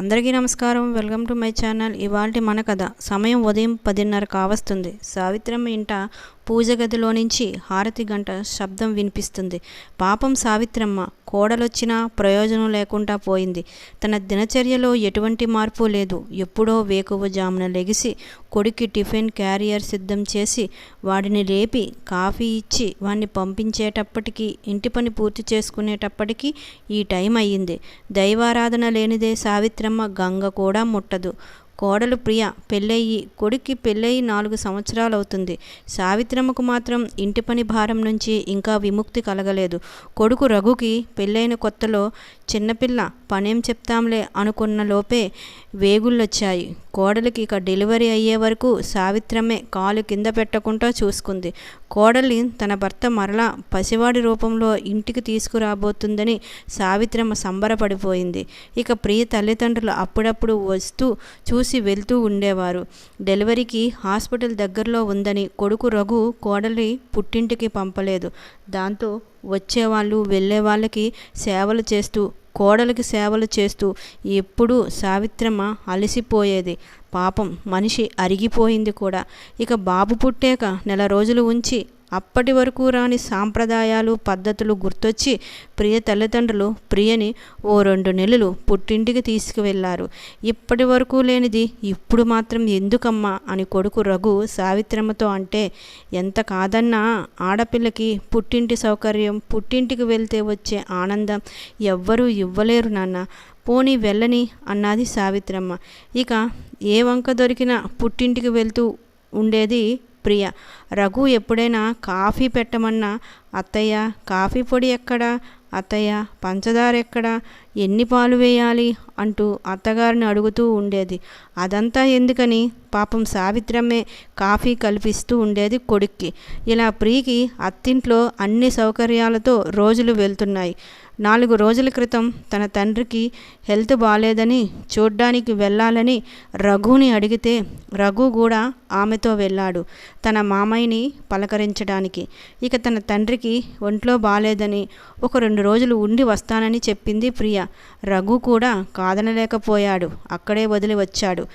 అందరికీ నమస్కారం. Welcome to my channel. ఇవాళ మన కథ సమయం ఉదయం పదిన్నర కావస్తుంది సావిత్రమ్మ ఇంట పూజ గదిలో నుంచి హారతి గంట శబ్దం వినిపిస్తుంది. పాపం సావిత్రమ్మ కోడలొచ్చినా ప్రయోజనం లేకుండా పోయింది. తన దినచర్యలో ఎటువంటి మార్పు లేదు. ఎప్పుడో వేకువ జామున లెగిసి కొడుక్కి టిఫిన్ క్యారియర్ సిద్ధం చేసి వాడిని లేపి కాఫీ ఇచ్చి వాడిని పంపించేటప్పటికీ ఇంటి పని పూర్తి చేసుకునేటప్పటికీ ఈ టైం అయ్యింది. దైవారాధన లేనిదే సావిత్రమ్మ గంగ కూడా ముట్టదు. కోడలు ప్రియ పెళ్ళయి కొడుక్కి పెళ్ళయి నాలుగు సంవత్సరాలు అవుతుంది సావిత్రమ్మకు మాత్రం ఇంటి పని భారం నుంచి ఇంకా విముక్తి కలగలేదు. కొడుకు రఘుకి పెళ్ళైన కొత్తలో చిన్నపిల్ల పనేం చెప్తాంలే అనుకున్న లోపే వేగుళ్ళొచ్చాయి. కోడలికి ఇక డెలివరీ అయ్యే వరకు సావిత్రమే కాలు కింద పెట్టకుండా చూసుకుంది. కోడలి తన భర్త మరలా పసివాడి రూపంలో ఇంటికి తీసుకురాబోతుందని సావిత్రమ్మ సంబరపడిపోయింది. ఇక ప్రియ తల్లిదండ్రులు అప్పుడప్పుడు వస్తూ చూసి వెళ్తూ ఉండేవారు. డెలివరీకి హాస్పిటల్ దగ్గరలో ఉందని కొడుకు రఘు కోడలి పుట్టింటికి పంపలేదు. దాంతో వచ్చేవాళ్ళు వెళ్ళే వాళ్ళకి సేవలు చేస్తూ కోడలికి సేవలు చేస్తూ ఎప్పుడూ సావిత్రమ్మ అలసిపోయేది. పాపం మనిషి అరిగిపోయింది కూడా. ఇక బాబు పుట్టాక నెల రోజులు ఉంచి అప్పటి వరకు రాని సాంప్రదాయాలు పద్ధతులు గుర్తొచ్చి ప్రియ తల్లిదండ్రులు ప్రియని ఓ రెండు నెలలు పుట్టింటికి తీసుకువెళ్ళారు. ఇప్పటి వరకు లేనిది ఇప్పుడు మాత్రం ఎందుకమ్మా అని కొడుకు రఘు సావిత్రమ్మతో అంటే ఎంత కాదన్నా ఆడపిల్లకి పుట్టింటి సౌకర్యం పుట్టింటికి వెళ్తే వచ్చే ఆనందం ఎవ్వరూ ఇవ్వలేరు నాన్న. పోనీ వెళ్ళని అన్నది సావిత్రమ్మ. ఇక ఏ వంక దొరికినా పుట్టింటికి వెళ్తూ ఉండేది ప్రియ. రఘు ఎప్పుడైనా కాఫీ పెట్టమన్నా అత్తయ్య కాఫీ పొడి ఎక్కడా? అత్తయ్య పంచదార ఎక్కడా? ఎన్ని పాలు వేయాలి? అంటూ అత్తగారిని అడుగుతూ ఉండేది. అదంతా ఎందుకని? పాపం సావిత్రమ్మే కాఫీ కల్పిస్తూ ఉండేది కొడుక్కి. ఇలా ప్రియకి అత్తింట్లో అన్ని సౌకర్యాలతో రోజులు వెళ్తున్నాయి. నాలుగు రోజుల క్రితం తన తండ్రికి హెల్త్ బాగాలేదని చూడ్డానికి వెళ్ళాలని రఘుని అడిగితే రఘు కూడా ఆమెతో వెళ్ళాడు తన మామయ్యని పలకరించడానికి. ఇక తన తండ్రికి ఒంట్లో బాగాలేదని ఒక రెండు రోజులు ఉండి వస్తానని చెప్పింది ప్రియ. రఘు కూడా కాదనలేకపోయాడు. అక్కడే వదిలి వచ్చాడు.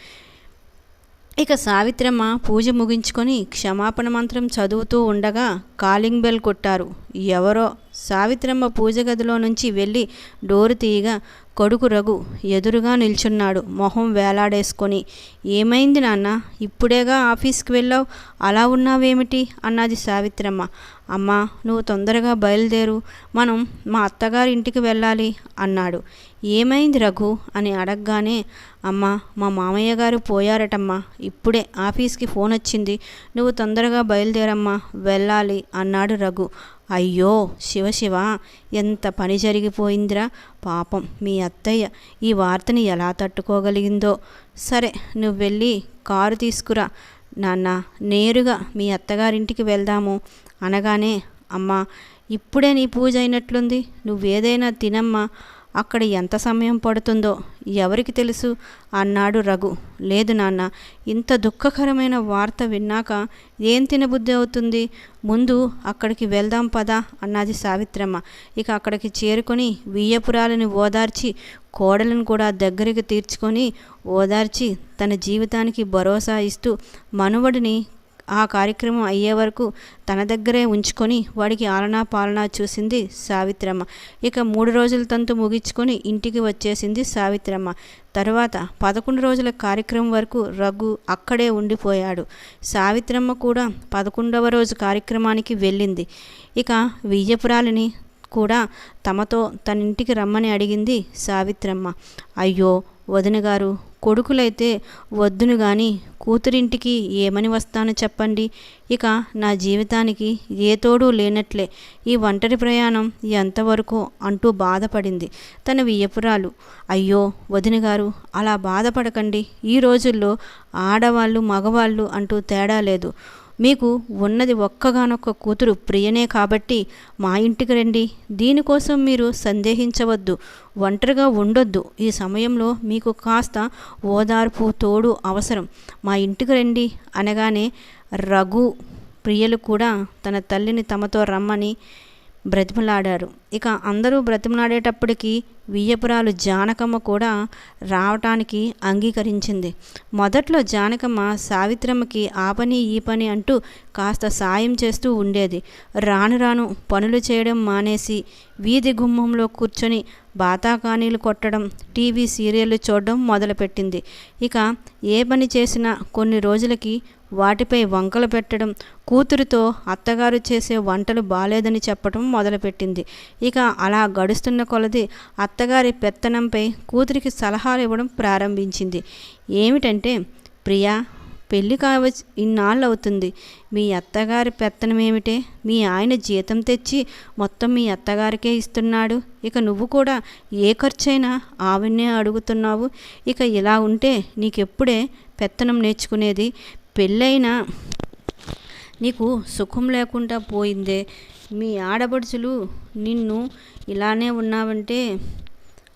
ఇక సావిత్రమ్మ పూజ ముగించుకొని క్షమాపణ మంత్రం చదువుతూ ఉండగా కాలింగ్ బెల్ కొట్టారు. ఎవరో? సావిత్రమ్మ పూజ గదిలో నుంచి వెళ్ళి డోరు తీయగా కొడుకు రఘు ఎదురుగా నిల్చున్నాడు మొహం వేలాడేసుకొని. ఏమైంది నాన్న? ఇప్పుడేగా ఆఫీస్కి వెళ్ళావు? అలా ఉన్నావేమిటి? అన్నది సావిత్రమ్మ. అమ్మా నువ్వు తొందరగా బయలుదేరు. మనం మా అత్తగారి ఇంటికి వెళ్ళాలి అన్నాడు. ఏమైంది రఘు? అని అడగగానే అమ్మా మా మామయ్య గారు పోయారటమ్మా. ఇప్పుడే ఆఫీస్కి ఫోన్ వచ్చింది. నువ్వు తొందరగా బయలుదేరమ్మా వెళ్ళాలి అన్నాడు రఘు. అయ్యో శివశివ ఎంత పని జరిగిపోయిందిరా. పాపం మీ అత్తయ్య ఈ వార్తని ఎలా తట్టుకోగలిగిందో. సరే నువ్వు వెళ్ళి కారు తీసుకురా. నాన్న నేరుగా మీ అత్తగారింటికి వెళ్దాము. అనగానే అమ్మా ఇప్పుడే నీ పూజ అయినట్లుంది. నువ్వేదైనా తినమ్మా. అక్కడ ఎంత సమయం పడుతుందో ఎవరికి తెలుసు? అన్నాడు రఘు. లేదు నాన్న ఇంత దుఃఖకరమైన వార్త విన్నాక ఏం తినబుద్ధి అవుతుంది? ముందు అక్కడికి వెళ్దాం పదా అన్నది సావిత్రమ్మ. ఇక అక్కడికి చేరుకొని వియ్యపురాలని ఓదార్చి కోడలను కూడా దగ్గరికి తీర్చుకొని ఓదార్చి తన జీవితానికి భరోసా ఇస్తూ మనువడిని ఆ కార్యక్రమం అయ్యే వరకు తన దగ్గరే ఉంచుకొని వాడికి ఆలనా పాలనా చూసింది సావిత్రమ్మ. ఇక మూడు రోజుల తంతు ముగించుకొని ఇంటికి వచ్చేసింది సావిత్రమ్మ. తర్వాత పదకొండు రోజుల కార్యక్రమం వరకు రఘు అక్కడే ఉండిపోయాడు. సావిత్రమ్మ కూడా పదకొండవ రోజు కార్యక్రమానికి వెళ్ళింది. ఇక వియ్యపురాలిని కూడా తమతో తన ఇంటికి రమ్మని అడిగింది సావిత్రమ్మ. అయ్యో వదిన గారు కొడుకులైతే వద్దును గాని కూతురింటికి ఏమని వస్తానో చెప్పండి. ఇక నా జీవితానికి ఏ తోడు లేనట్లే ఈ ఒంటరి ప్రయాణం ఎంతవరకు అంటూ బాధపడింది తన వియ్యపురాలు. అయ్యో వదిన గారు అలా బాధపడకండి. ఈ రోజుల్లో ఆడవాళ్ళు మగవాళ్ళు అంటూ తేడా లేదు. మీకు ఉన్నది ఒక్కగానొక్క కూతురు ప్రియనే కాబట్టి మా ఇంటికి రండి. దీనికోసం మీరు సందేహించవద్దు ఒంటరిగా ఉండొద్దు. ఈ సమయంలో మీకు కాస్త ఓదార్పు తోడు అవసరం. మా ఇంటికి రండి అనగానే రఘు ప్రియలు కూడా తన తల్లిని తమతో రమ్మని బ్రతిమలాడారు. ఇక అందరూ బ్రతిమలాడేటప్పటికి వియ్యపురాలు జానకమ్మ కూడా రావటానికి అంగీకరించింది. మొదట్లో జానకమ్మ సావిత్రమ్మకి ఆ పని ఈ పని అంటూ కాస్త సాయం చేస్తూ ఉండేది. రాను రాను పనులు చేయడం మానేసి వీధి గుమ్మంలో కూర్చొని బాతాకానీలు కొట్టడం టీవీ సీరియళ్ళు చూడడం మొదలుపెట్టింది. ఇక ఏ పని చేసినా కొన్ని రోజులకి వాటిపై వంకలు పెట్టడం కూతురితో అత్తగారు చేసే వంటలు బాలేదని చెప్పడం మొదలుపెట్టింది. ఇక అలా గడుస్తున్న కొలది అత్తగారి పెత్తనంపై కూతురికి సలహాలు ఇవ్వడం ప్రారంభించింది. ఏమిటంటే ప్రియా పెళ్ళి కావచ్చు ఇన్నాళ్ళు అవుతుంది మీ అత్తగారి పెత్తనం ఏమిటే మీ ఆయన జీతం తెచ్చి మొత్తం మీ అత్తగారికే ఇస్తున్నాడు. ఇక నువ్వు కూడా ఏ ఖర్చైనా ఆవిడనే అడుగుతున్నావు. ఇక ఇలా ఉంటే నీకెప్పుడే పెత్తనం నేర్చుకునేది? పెళ్ళైనా నీకు సుఖం లేకుండా పోయిందే. మీ ఆడపడుచులు నిన్ను ఇలానే ఉన్నావంటే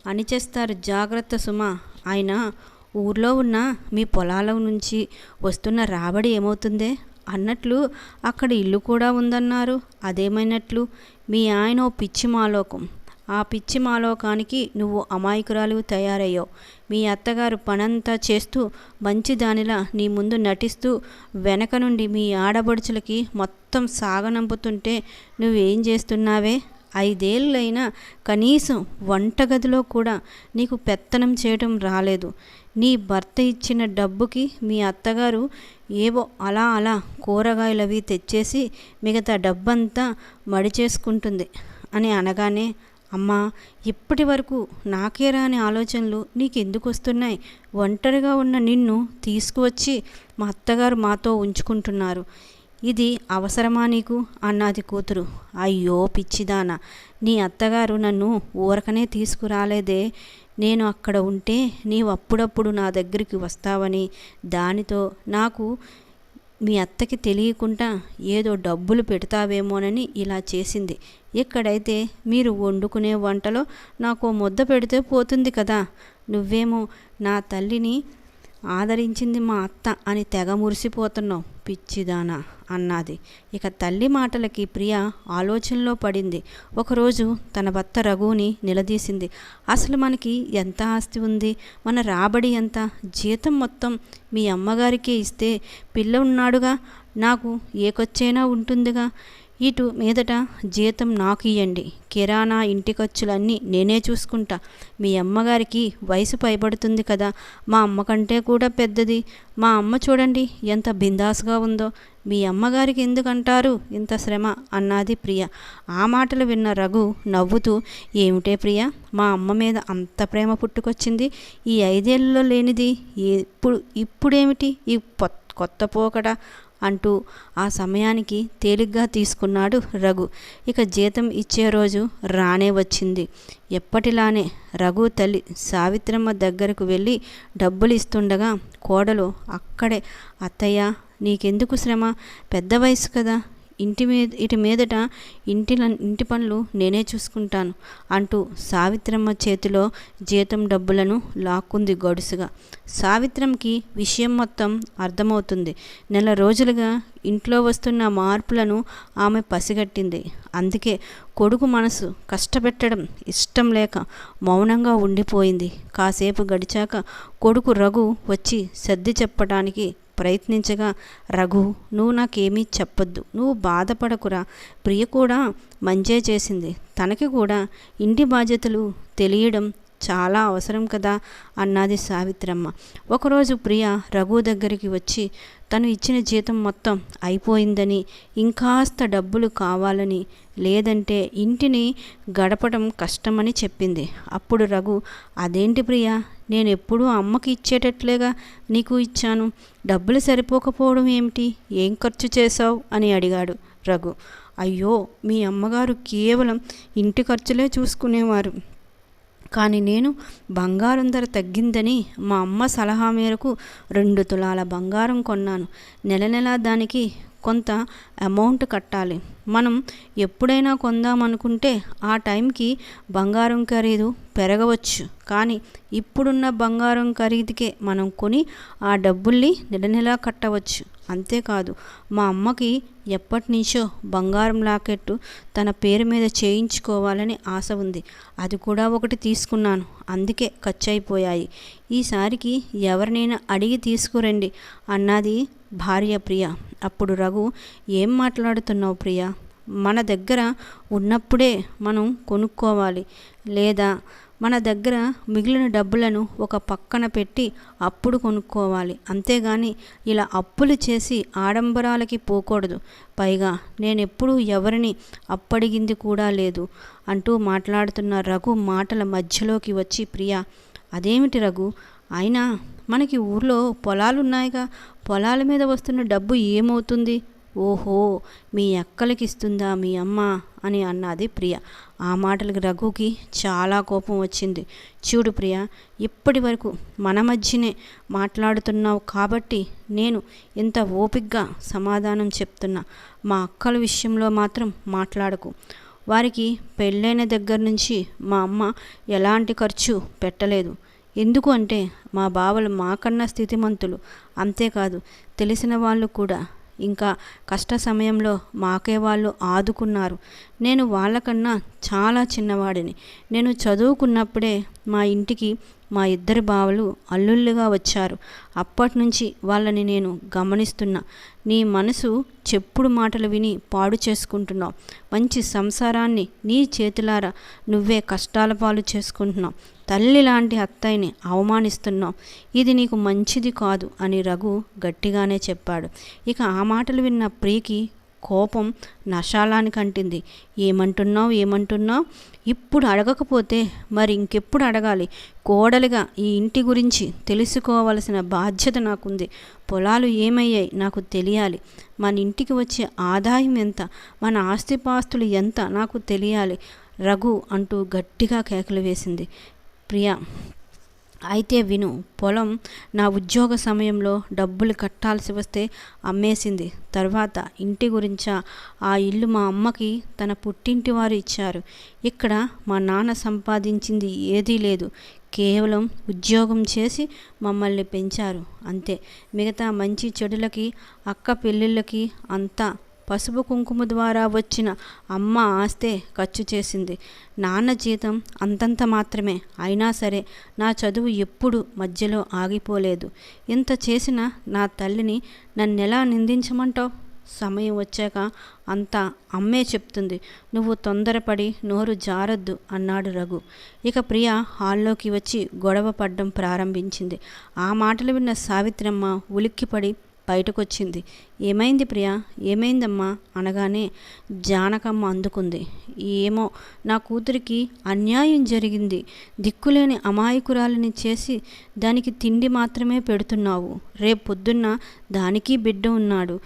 అణిచేస్తారు. జాగ్రత్త సుమ. ఆయన ఊర్లో ఉన్న మీ పొలాల నుంచి వస్తున్న రాబడి ఏమవుతుందే? అన్నట్లు అక్కడ ఇల్లు కూడా ఉందన్నారు. అదేమైనట్లు? మీ ఆయన ఓ పిచ్చి మాలోకం. ఆ పిచ్చి మాలోకానికి నువ్వు అమాయకురాలు తయారయ్యావు మీ అత్తగారు పనంతా చేస్తూ మంచి దానిలా నీ ముందు నటిస్తూ వెనక నుండి మీ ఆడబడుచులకి మొత్తం సాగనంపుతుంటే నువ్వేం చేస్తున్నావే? ఐదేళ్ళైనా కనీసం వంటగదిలో కూడా నీకు పెత్తనం చేయటం రాలేదు. నీ భర్త ఇచ్చిన డబ్బుకి మీ అత్తగారు ఏవో అలా అలా కూరగాయలు అవి తెచ్చేసి మిగతా డబ్బంతా మడిచేసుకుంటుంది అని అనగానే అమ్మా ఇప్పటి వరకు నాకే రాని ఆలోచనలు నీకెందుకు వస్తున్నాయి ఒంటరిగా ఉన్న నిన్ను తీసుకువచ్చి మా అత్తగారు మాతో ఉంచుకుంటున్నారు. ఇది అవసరమా నీకు? అన్నది కూతురు. అయ్యో పిచ్చిదాన! నీ అత్తగారు నన్ను ఊరకనే తీసుకురాలేదే. నేను అక్కడ ఉంటే నీవు అప్పుడప్పుడు నా దగ్గరికి వస్తావని దానితో నాకు మీ అత్తకి తెలియకుండా ఏదో డబ్బులు పెడతావేమోనని ఇలా చేసింది. ఇక్కడైతే మీరు వండుకునే వంటలో నాకు ముద్ద పెడితే పోతుంది కదా. నువ్వేమో నా తల్లిని ఆదరించింది మా అత్త అని తెగ మురిసిపోతున్నావు పిచ్చిదానా అన్నది. ఇక తల్లి మాటలకి ప్రియ ఆలోచనలో పడింది. ఒకరోజు తన భర్త రఘుని నిలదీసింది. అసలు మనకి ఎంత ఆస్తి ఉంది? మన రాబడి ఎంత? జీతం మొత్తం మీ అమ్మగారికే ఇస్తే పిల్ల ఉన్నాడుగా? నాకు ఏకొచ్చైనా ఉంటుందిగా. ఇటు మీదట జీతం నాకు ఇవ్వండి కిరాణా ఇంటి ఖర్చులన్నీ నేనే చూసుకుంటా. మీ అమ్మగారికి వయసు పైబడుతుంది కదా. మా అమ్మ కంటే కూడా పెద్దది. మా అమ్మ చూడండి ఎంత బిందాస్గా ఉందో. మీ అమ్మగారికి ఎందుకంటారు ఇంత శ్రమ అన్నది ప్రియ. ఆ మాటలు విన్న రఘు నవ్వుతూ ఏమిటే ప్రియ? మా అమ్మ మీద అంత ప్రేమ పుట్టుకొచ్చింది. ఈ ఐదేళ్ళలో లేనిది ఇప్పుడు ఇప్పుడేమిటి? ఈ కొత్త పోకడ. అంటూ ఆ సమయానికి తేలిగ్గా తీసుకున్నాడు రఘు. ఇక జీతం ఇచ్చే రోజు రానే వచ్చింది. ఎప్పటిలానే రఘు తల్లి సావిత్రమ్మ దగ్గరకు వెళ్ళి డబ్బులు ఇస్తుండగా కోడలు అక్కడే అత్తయ్య నీకెందుకు శ్రమ? పెద్ద వయసు కదా. ఇంటి మీద ఇటు మీదట ఇంటి ఇంటి పనులు నేనే చూసుకుంటాను అంటూ సావిత్రమ్మ చేతిలో జీతం డబ్బులను లాక్కుంది గడుసుగా. సావిత్రంకి విషయం మొత్తం అర్థమవుతుంది. నెల రోజులుగా ఇంట్లో వస్తున్న మార్పులను ఆమె పసిగట్టింది. అందుకే కొడుకు మనసు కష్టపెట్టడం ఇష్టం లేక మౌనంగా ఉండిపోయింది. కాసేపు గడిచాక కొడుకు రఘు వచ్చి సర్ది చెప్పడానికి ప్రయత్నించగా రఘు నువ్వు నాకేమీ చెప్పొద్దు. నువ్వు బాధపడకురా. ప్రియ కూడా మంచే చేసింది. తనకి కూడా ఇంటి బాధ్యతలు తెలియడం చాలా అవసరం కదా అన్నది సావిత్రమ్మ. ఒకరోజు ప్రియ రఘు దగ్గరికి వచ్చి తను ఇచ్చిన జీతం మొత్తం అయిపోయిందని ఇంకాస్త డబ్బులు కావాలని లేదంటే ఇంటిని గడపడం కష్టమని చెప్పింది. అప్పుడు రఘు అదేంటి ప్రియ? నేను ఎప్పుడూ అమ్మకి ఇచ్చేటట్లేగా నీకు ఇచ్చాను. డబ్బులు సరిపోకపోవడం ఏమిటి? ఏం ఖర్చు చేశావు? అని అడిగాడు రఘు. అయ్యో మీ అమ్మగారు కేవలం ఇంటి ఖర్చులే చూసుకునేవారు. కానీ నేను బంగారం ధర తగ్గిందని మా అమ్మ సలహా మేరకు రెండు తులాల బంగారం కొన్నాను. నెల నెల దానికి కొంత అమౌంట్ కట్టాలి. మనం ఎప్పుడైనా కొందామనుకుంటే ఆ టైంకి బంగారం ఖరీదు పెరగవచ్చు. కానీ ఇప్పుడున్న బంగారం ఖరీదుకే మనం కొని ఆ డబ్బుల్ని నెల నెలా కట్టవచ్చు. అంతేకాదు మా అమ్మకి ఎప్పటి నుంచో బంగారం లాకెట్టు తన పేరు మీద చేయించుకోవాలని ఆశ ఉంది. అది కూడా ఒకటి తీసుకున్నాను. అందుకే ఖర్చు అయిపోయాయి ఈసారికి ఎవరినైనా అడిగి తీసుకురండి. అన్నది భార్య ప్రియ అప్పుడు రఘు ఏం మాట్లాడుతున్నావు ప్రియ? మన దగ్గర ఉన్నప్పుడే మనం కొనుక్కోవాలి. లేదా మన దగ్గర మిగిలిన డబ్బులను ఒక పక్కన పెట్టి అప్పుడు కొనుక్కోవాలి. అంతేగాని ఇలా అప్పులు చేసి ఆడంబరాలకి పోకూడదు. పైగా నేనెప్పుడూ ఎవరిని అప్పడిగింది కూడా లేదు అంటూ మాట్లాడుతున్న రఘు మాటల మధ్యలోకి వచ్చి ప్రియ అదేమిటి రఘు? అయినా మనకి ఊర్లో పొలాలున్నాయిగా. పొలాల మీద వస్తున్న డబ్బు ఏమవుతుంది? ఓహో మీ అక్కలకి ఇస్తుందా మీ అమ్మ అని అన్నది ప్రియ. ఆ మాటలకి రఘుకి చాలా కోపం వచ్చింది. చూడు ప్రియ ఇప్పటి వరకు మన మధ్యనే మాట్లాడుతున్నావు కాబట్టి నేను ఇంత ఓపిగ్గా సమాధానం చెప్తున్నా. మా అక్కల విషయంలో మాత్రం మాట్లాడకు. వారికి పెళ్ళైన దగ్గర నుంచి మా అమ్మ ఎలాంటి ఖర్చు పెట్టలేదు. ఎందుకు అంటే మా బావలు మాకన్నా స్థితిమంతులు. అంతేకాదు తెలిసిన వాళ్ళు కూడా. ఇంకా కష్ట సమయంలో మాకే వాళ్ళు ఆదుకున్నారు. నేను వాళ్ళకన్నా చాలా చిన్నవాడిని. నేను చదువుకున్నప్పుడే మా ఇంటికి మా ఇద్దరు బావలు అల్లుళ్ళుగా వచ్చారు. అప్పటి నుంచి వాళ్ళని నేను గమనిస్తున్నా. నీ మనసు చెప్పుడు మాటలు విని పాడు చేసుకుంటున్నావు. మంచి సంసారాన్ని నీ చేతులారా నువ్వే కష్టాల పాలు చేసుకుంటున్నావు. తల్లి లాంటి అత్తయ్యని అవమానిస్తున్నావు. ఇది నీకు మంచిది కాదు అని రఘు గట్టిగానే చెప్పాడు. ఇక ఆ మాటలు విన్న ప్రియకి కోపం నశాలానికి అంటింది ఏమంటున్నావు ఏమంటున్నావు? ఇప్పుడు అడగకపోతే మరి ఇంకెప్పుడు అడగాలి? కోడలిగా ఈ ఇంటి గురించి తెలుసుకోవలసిన బాధ్యత నాకుంది. పొలాలు ఏమయ్యాయి నాకు తెలియాలి. మన ఇంటికి వచ్చే ఆదాయం ఎంత? మన ఆస్తిపాస్తులు ఎంత? నాకు తెలియాలి. రఘు అంటూ గట్టిగా కేకలు వేసింది. ప్రియా అయితే విను పొలం నా ఉద్యోగ సమయంలో డబ్బులు కట్టాల్సి వస్తే అమ్మేసింది. తర్వాత ఇంటి గురించా? ఆ ఇల్లు మా అమ్మకి తన పుట్టింటి వారు ఇచ్చారు. ఇక్కడ మా నాన్న సంపాదించింది ఏదీ లేదు. కేవలం ఉద్యోగం చేసి మమ్మల్ని పెంచారు. అంతే. మిగతా మంచి చెడులకి అక్క పెళ్ళిళ్ళకి అంతా పసుపు కుంకుమ ద్వారా వచ్చిన అమ్మ ఆస్తే ఖర్చు చేసింది. నాన్న జీతం అంతంత మాత్రమే. అయినా సరే నా చదువు ఎప్పుడు మధ్యలో ఆగిపోలేదు. ఇంత చేసిన నా తల్లిని నన్నెలా నిందించమంటావు? సమయం వచ్చాక అంతా అమ్మే చెప్తుంది. నువ్వు తొందరపడి నోరు జారద్దు అన్నాడు రఘు. ఇక ప్రియ హాల్లోకి వచ్చి గొడవ పడ్డం ప్రారంభించింది. ఆ మాటలు విన్న సావిత్రమ్మ ఉలిక్కిపడి బయటకొచ్చింది. ఏమైంది ప్రియా? ఏమైందమ్మా? అనగానే జానకమ్మ అందుకుంది. ఏమో నా కూతురికి అన్యాయం జరిగింది. దిక్కులేని అమాయకురాలిని చేసి దానికి తిండి మాత్రమే పెడుతున్నావు. రేపు పొద్దున్న దానికి బిడ్డ ఉన్నాడు.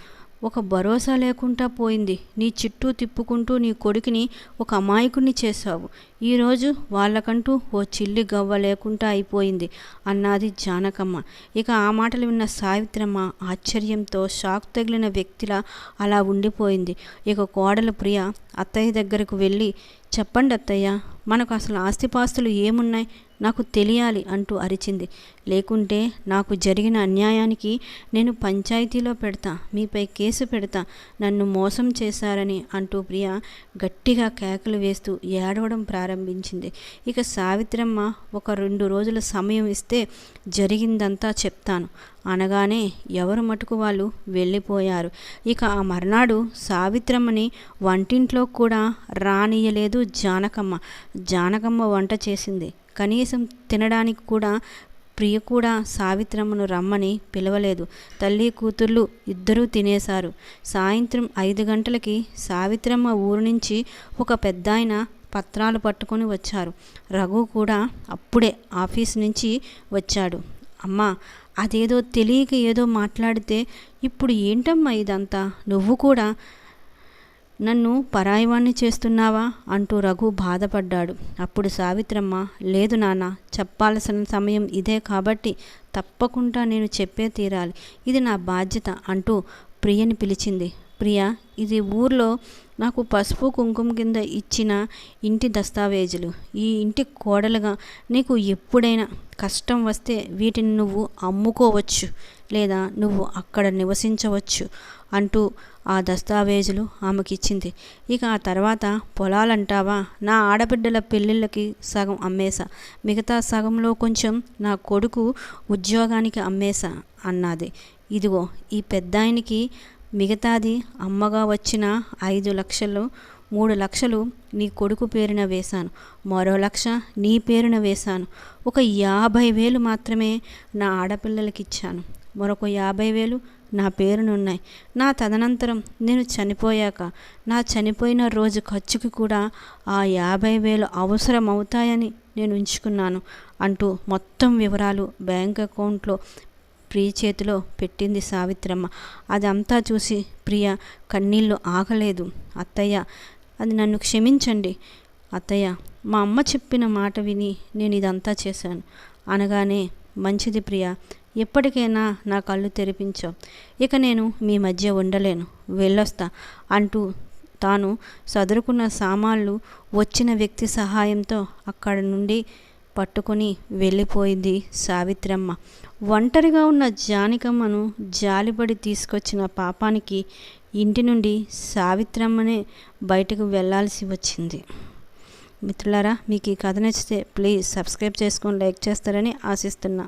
ఒక భరోసా లేకుండా పోయింది. నీ చుట్టూ తిప్పుకుంటూ నీ కొడుకుని ఒక అమాయకుని చేశావు. ఈరోజు వాళ్ళకంటూ ఓ చిల్లి గవ్వ లేకుండా అయిపోయింది అన్నది జానకమ్మ. ఇక ఆ మాటలు విన్న సావిత్రమ్మ ఆశ్చర్యంతో షాక్ తగిలిన వ్యక్తిలా అలా ఉండిపోయింది. ఇక కోడల ప్రియ అత్తయ్య దగ్గరకు వెళ్ళి చెప్పండి అత్తయ్య మనకు అసలు ఆస్తిపాస్తులు ఏమున్నాయి? నాకు తెలియాలి అంటూ అరిచింది. లేకుంటే నాకు జరిగిన అన్యాయానికి నేను పంచాయతీలో పెడతా మీపై కేసు పెడతా నన్ను మోసం చేశారని అంటూ ప్రియ గట్టిగా కేకలు వేస్తూ ఏడవడం ప్రారంభించింది. ఇక సావిత్రమ్మ ఒక రెండు రోజుల సమయం ఇస్తే జరిగిందంతా చెప్తాను. అనగానే ఎవరు మటుకు వాళ్ళు వెళ్ళిపోయారు. ఇక ఆ మర్నాడు సావిత్రమ్మని వంటింట్లో కూడా రానియలేదు జానకమ్మ. జానకమ్మ వంట చేసింది. కనీసం తినడానికి కూడా ప్రియ కూడా సావిత్రమ్మను రమ్మని పిలవలేదు. తల్లి కూతుర్లు ఇద్దరూ తినేశారు. సాయంత్రం ఐదు గంటలకి సావిత్రమ్మ ఊరు నుంచి ఒక పెద్దాయన పత్రాలు పట్టుకొని వచ్చారు. రఘు కూడా అప్పుడే ఆఫీస్ నుంచి వచ్చాడు. అమ్మా అదేదో తెలియక ఏదో మాట్లాడితే ఇప్పుడు ఏంటమ్మా ఇదంతా? నువ్వు కూడా నన్ను పరాయివాణ్ణి చేస్తున్నావా? అంటూ రఘు బాధపడ్డాడు. అప్పుడు సావిత్రమ్మ లేదు నాన్న చెప్పాల్సిన సమయం ఇదే కాబట్టి తప్పకుండా నేను చెప్పే తీరాలి. ఇది నా బాధ్యత అంటూ ప్రియని పిలిచింది. ప్రియ ఇది ఊర్లో నాకు పసుపు కుంకుమ కింద ఇచ్చిన ఇంటి దస్తావేజులు. ఈ ఇంటి కోడలుగా నీకు ఎప్పుడైనా కష్టం వస్తే వీటిని నువ్వు అమ్ముకోవచ్చు లేదా నువ్వు అక్కడ నివసించవచ్చు అంటూ ఆ దస్తావేజులు ఆమెకిచ్చింది. ఇక ఆ తర్వాత పొలాలంటావా? నా ఆడబిడ్డల పెళ్ళిళ్ళకి సగం అమ్మేశా. మిగతా సగంలో కొంచెం నా కొడుకు ఉద్యోగానికి అమ్మేశా అన్నది. ఇదిగో ఈ పెద్దాయనికి మిగతాది అమ్మగా వచ్చిన ఐదు లక్షలు మూడు లక్షలు నీ కొడుకు పేరున వేశాను. మరో లక్ష నీ పేరున వేశాను. ఒక యాభై వేలు మాత్రమే నా ఆడపిల్లలకి ఇచ్చాను మరొక యాభై వేలు నా పేరునున్నాయి. నా తదనంతరం నేను చనిపోయాక నా చనిపోయిన రోజు ఖర్చుకి కూడా ఆ యాభై వేలు అవసరం అవుతాయని నేను ఉంచుకున్నాను అంటూ మొత్తం వివరాలు బ్యాంక్ అకౌంట్లో ప్రియ చేతిలో పెట్టింది సావిత్రమ్మ. అదంతా చూసి ప్రియ కన్నీళ్ళు ఆగలేదు. అత్తయ్య అది నన్ను క్షమించండి. అత్తయ్య మా అమ్మ చెప్పిన మాట విని నేను ఇదంతా చేశాను. అనగానే మంచిది ప్రియ ఎప్పటికైనా నా కళ్ళు తెరిపించావు ఇక నేను మీ మధ్య ఉండలేను. వెళ్ళొస్తా అంటూ తాను సదురుకున్న సామాన్లు వచ్చిన వ్యక్తి సహాయంతో అక్కడ నుండి పట్టుకొని వెళ్ళిపోయింది సావిత్రమ్మ. ఒంటరిగా ఉన్న జానికమ్మను జాలిపడి తీసుకొచ్చిన పాపానికి ఇంటి నుండి సావిత్రమ్మనే బయటకు వెళ్ళాల్సి వచ్చింది. మిత్రులారా మీకు ఈ కథ నచ్చితే ప్లీజ్ సబ్స్క్రైబ్ చేసుకొని లైక్ చేస్తారని ఆశిస్తున్నా.